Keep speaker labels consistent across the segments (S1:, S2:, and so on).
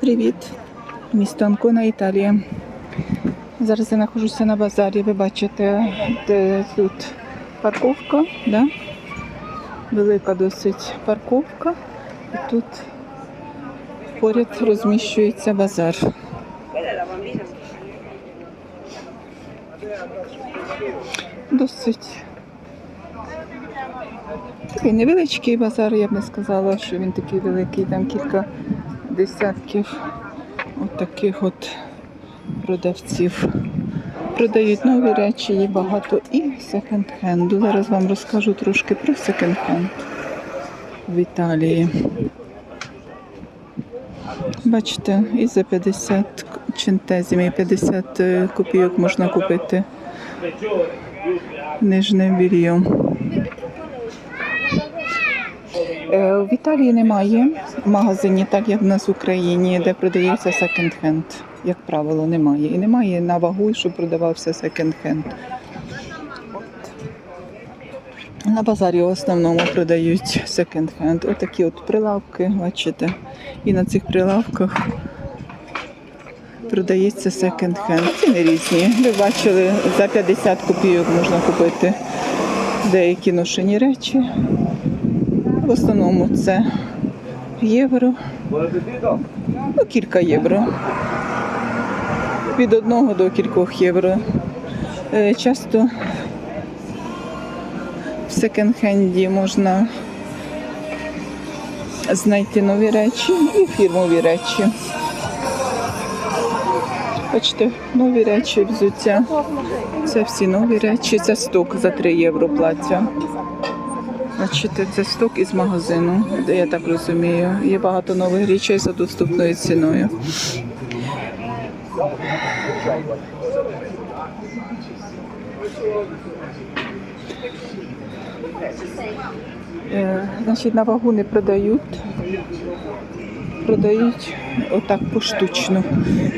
S1: Привіт, місто Анкона, Італія. Зараз я знаходжуся на базарі. Ви бачите, де тут парковка, да? велика досить парковка. І тут поряд розміщується базар. Досить такий невеличкий базар, я б не сказала, що він такий великий, там кілька десятків от таких от продавців. Продають нові речі, є багато і секонд-хенду. Зараз вам розкажу трошки про секонд-хенд в Італії. Бачите, і за 50 чинтезів, і 50 е, копійок можна купити нижне більйо. В Італії немає магазинів, так як в нас в Україні, де продається секонд-хенд. Як правило, немає. І немає на вагу, щоб продавався секонд-хенд. На базарі в основному продають секонд-хенд. Отакі от прилавки, бачите. І на цих прилавках продається секонд-хенд. Ціни різні. Ви бачили, за 50 копійок можна купити деякі ношені речі. В основному це євро, ну, кілька євро. Від одного до кількох євро. Е, Часто в секонд-хенді можна знайти нові речі і фірмові речі. Бачите, нові речі, взуття. Це всі нові речі. Це сток за 3 євро плаття. Бачите, це сток із магазину, де я так розумію. Є багато нових речей за доступною ціною. Е, Значить, на вагу не продають. Продають отак поштучно.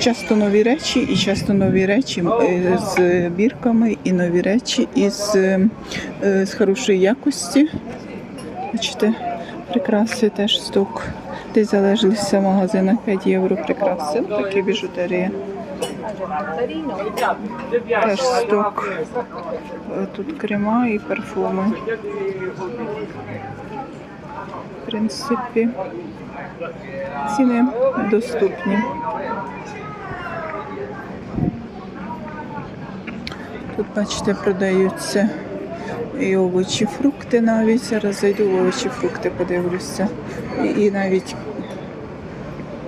S1: Часто нові речі, і часто нові речі е, з бірками, і нові речі із е, е, з хорошої якості. Бачите, прикраси теж сток. Десь залежалися в магазинах 5 євро прикраси. Такі біжутерія. Теж сток. Тут крема і парфуми. В принципі, ціни доступні. Тут, бачите, продаються і овочі, фрукти навіть. Зараз зайду в овочі, фрукти подивлюся. І, і навіть,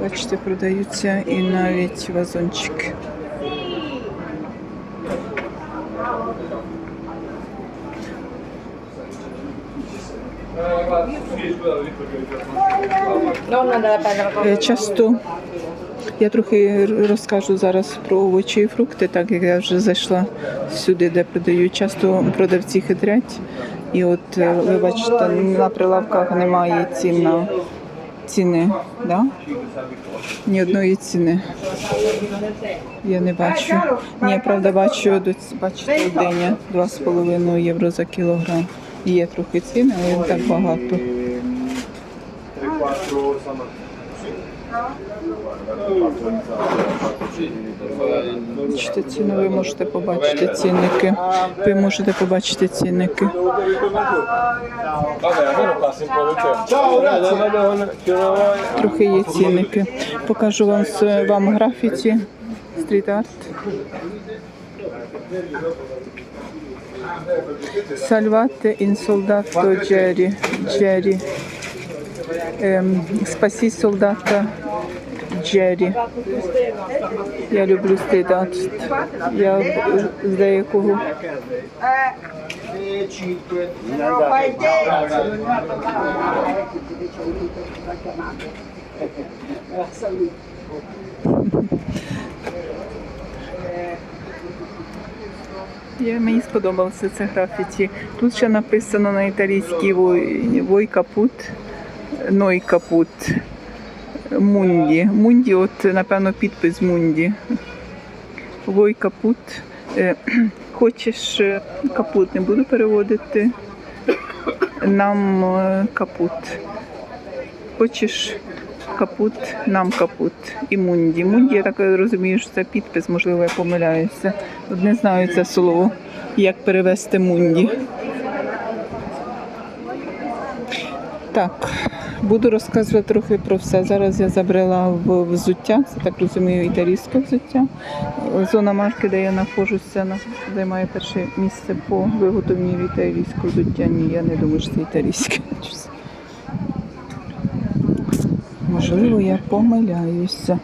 S1: бачите, продаються і навіть вазончики. Часто я трохи розкажу зараз про овочі і фрукти, так як я вже зайшла сюди, де продають. Часто продавці хитрять. І от е, ви бачите, на прилавках немає цін на ціни. Да? Ні одної ціни. Я не бачу. Ні, правда, бачу, бачите, диня 2,5 євро за кілограм. Є трохи ціни, але не так багато. Бачите, ціни, ви можете побачити цінники. Ви можете побачити цінники. Трохи є цінники. Покажу вам вам графіті, стріт-арт. Сальвате ін солдато Джері. Джері. Ем, спасі солдата Джері. Я люблю стріт-арт. Я е, з деякого Я, мені сподобалося це графіті. Тут ще написано на італійській вой капут, ной капут. Мунді. Мунді, от, напевно, підпис Мунді. Вой капут. Е, Хочеш е, капут, не буду переводити. Нам е, капут. Хочеш Капут, нам капут і мунді. Мунді, я так розумію, що це підпис, можливо, я помиляюся. Не знаю це слово, як перевести мунді. Так, буду розказувати трохи про все. Зараз я забрела в взуття, це так розумію, італійське взуття. Зона марки, де я знаходжуся, займає перше місце по виготовленню італійського взуття. Ні, я не думаю, що це італійське. Можливо, я помиляюся.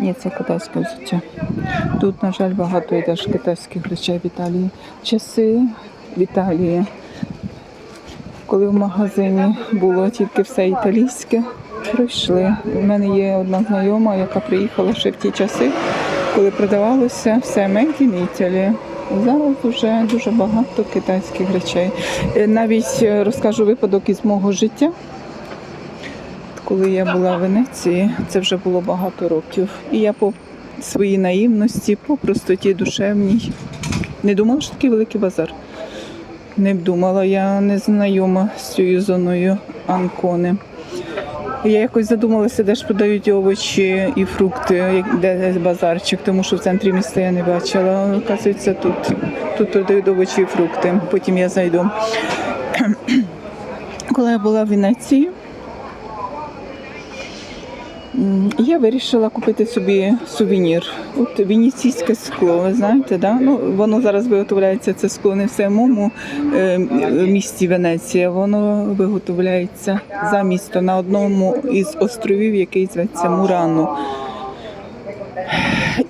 S1: Ні, це китайське взуття. Тут, на жаль, багато теж китайських речей в Італії. Часи в Італії, коли в магазині було тільки все італійське, пройшли. У мене є одна знайома, яка приїхала ще в ті часи, коли продавалося все made in Italy. Зараз вже дуже багато китайських речей. Е, Навіть е, розкажу випадок із мого життя. Коли я була в Венеції, це вже було багато років. І я по своїй наївності, по простоті душевній, не думала, що такий великий базар. Не думала, я не знайома з цією зоною Анкони. Я якось задумалася, де ж продають овочі і фрукти, де базарчик, тому що в центрі міста я не бачила. Оказується, тут. Тут продають овочі і фрукти. Потім я зайду. Коли я була в Венеції, я вирішила купити собі сувенір. От венеційське скло, ви знаєте, да? ну, воно зараз виготовляється це скло не в самому е, місті Венеція, воно виготовляється за місто на одному із островів, який зветься Мурано.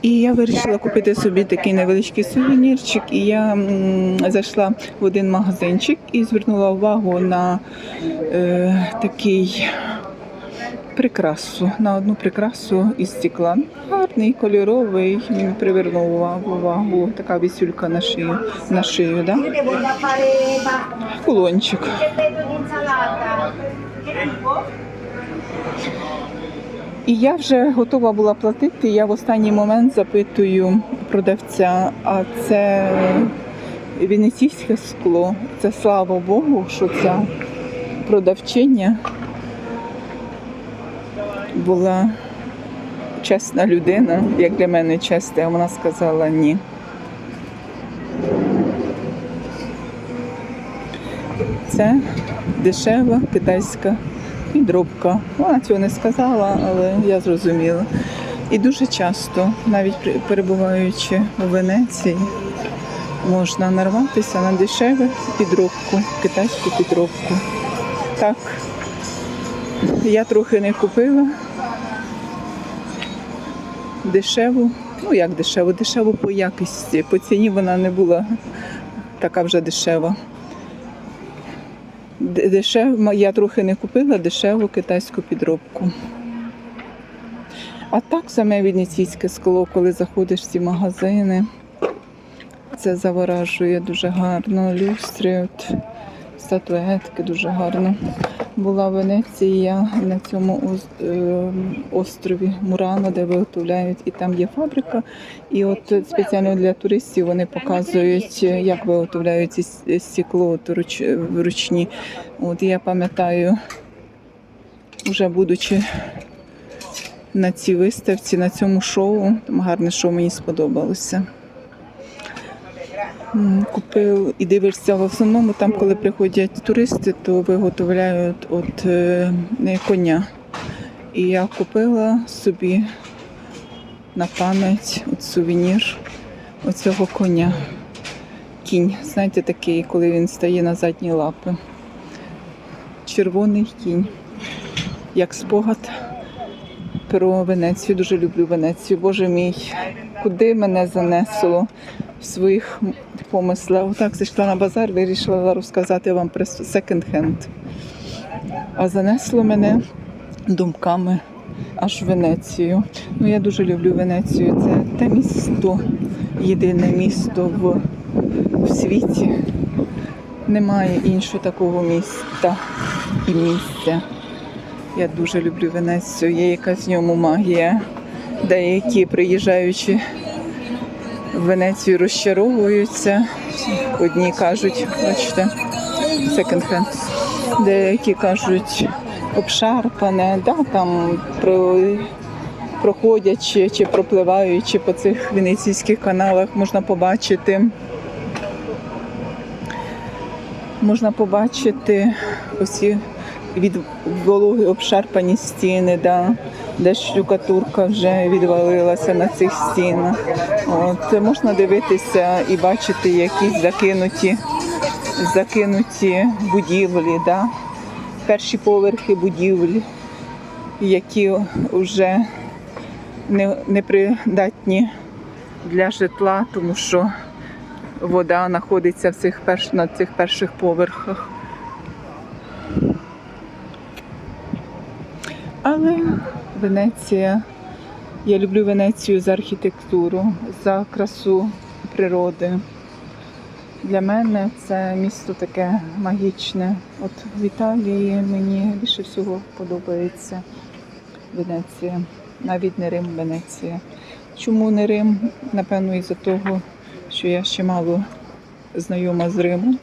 S1: І я вирішила купити собі такий невеличкий сувенірчик. І я м, зайшла в один магазинчик і звернула увагу на е, такий прикрасу, на одну прикрасу із стекла. Гарний, кольоровий, він привернув увагу. Така вісюлька на шию, на шию, да? Кулончик. І я вже готова була платити. Я в останній момент запитую продавця, а це венеційське скло. Це слава Богу, що ця продавчиня була чесна людина, як для мене чесна, а вона сказала ні. Це дешева китайська підробка. Вона цього не сказала, але я зрозуміла. І дуже часто, навіть перебуваючи у Венеції, можна нарватися на дешеву підробку, китайську підробку. Так, я трохи не купила дешеву, ну як дешеву, дешеву по якості. По ціні вона не була така вже дешева. Д- Дешев, я трохи не купила дешеву китайську підробку. А так саме венеційське скло, коли заходиш в ці магазини, це заворажує дуже гарно. Люстри, от, статуетки дуже гарно. Була в Венеції я на цьому е, острові Мурано, де виготовляють, і там є фабрика. І от спеціально для туристів вони показують, як виготовляють стекло руч- вручні. От я пам'ятаю, вже будучи на цій виставці, на цьому шоу, там гарне шоу мені сподобалося. Купив і дивишся в основному там, коли приходять туристи, то виготовляють от е, коня. І я купила собі на пам'ять от сувенір оцього коня. Кінь. Знаєте, такий, коли він стає на задні лапи. Червоний кінь. Як спогад про Венецію. Дуже люблю Венецію. Боже мій, куди мене занесло в своїх помислах. Отак зайшла на базар, вирішила розказати вам про секонд-хенд. А занесло мене думками аж в Венецію. Ну, я дуже люблю Венецію. Це те місто, єдине місто в, в світі. Немає іншого такого міста і місця. Я дуже люблю Венецію. Є якась в ньому магія. Деякі, приїжджаючи в Венецію, розчаровуються. Одні кажуть, бачите, секонд-хенд. деякі кажуть обшарпане, да, там про, проходячи чи пропливаючи по цих венеційських каналах, можна побачити. Можна побачити оці від вологи обшарпані стіни, да, де штукатурка вже відвалилася на цих стінах. От, можна дивитися і бачити якісь закинуті, закинуті будівлі, да, перші поверхи будівлі, які вже не, непридатні для житла, тому що вода знаходиться в цих перш, на цих перших поверхах. Але Венеція, я люблю Венецію за архітектуру, за красу природи. Для мене це місто таке магічне. От в Італії мені більше всього подобається Венеція. Навіть не Рим, Венеція. Чому не Рим? Напевно, із-за того, що я ще мало знайома з Римом.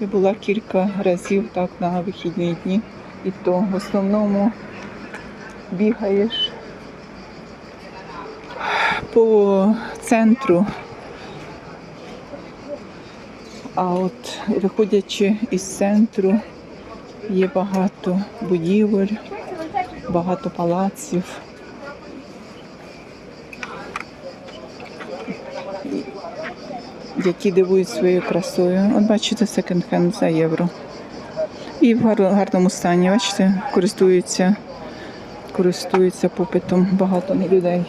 S1: Я була кілька разів так на вихідні дні. І то в основному бігаєш по центру. А от виходячи із центру, є багато будівель, багато палаців. які дивують своєю красою. От бачите, секонд-хенд за євро. І в гар- гарному стані, бачите, користуються, користуються попитом багато людей.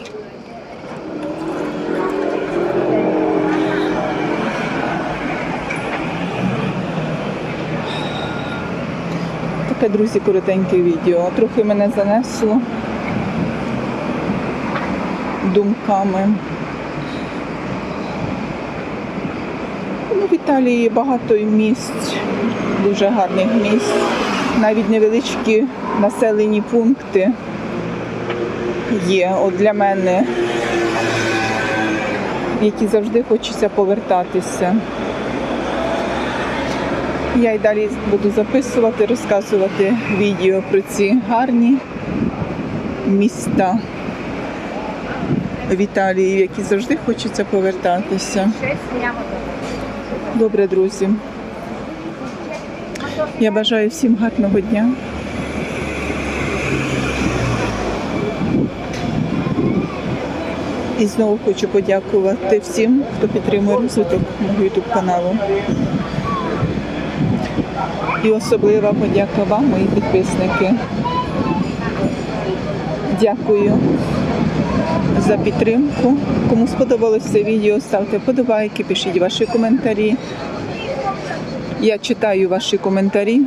S1: Таке, друзі, коротеньке відео. Трохи мене занесло думками. Ну, в Італії багато місць, дуже гарних місць, навіть невеличкі населені пункти є от для мене, які завжди хочеться повертатися. Я й далі буду записувати, розказувати відео про ці гарні міста в Італії, в які завжди хочеться повертатися. Добре, друзі. Я бажаю всім гарного дня. І знову хочу подякувати всім, хто підтримує розвиток мого YouTube каналу. І особлива подяка вам, мої підписники. Дякую за підтримку. Кому сподобалось це відео, ставте вподобайки, пишіть ваші коментарі. Я читаю ваші коментарі,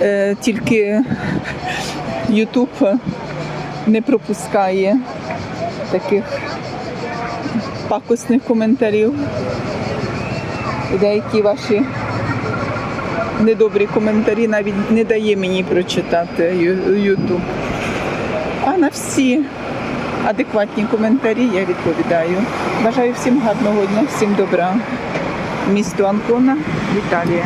S1: е, тільки YouTube не пропускає таких пакосних коментарів. Деякі ваші недобрі коментарі навіть не дає мені прочитати Ютуб. А на всі адекватні коментарі я відповідаю. Бажаю всім гарного дня, всім добра. Місто Анкона, Італія.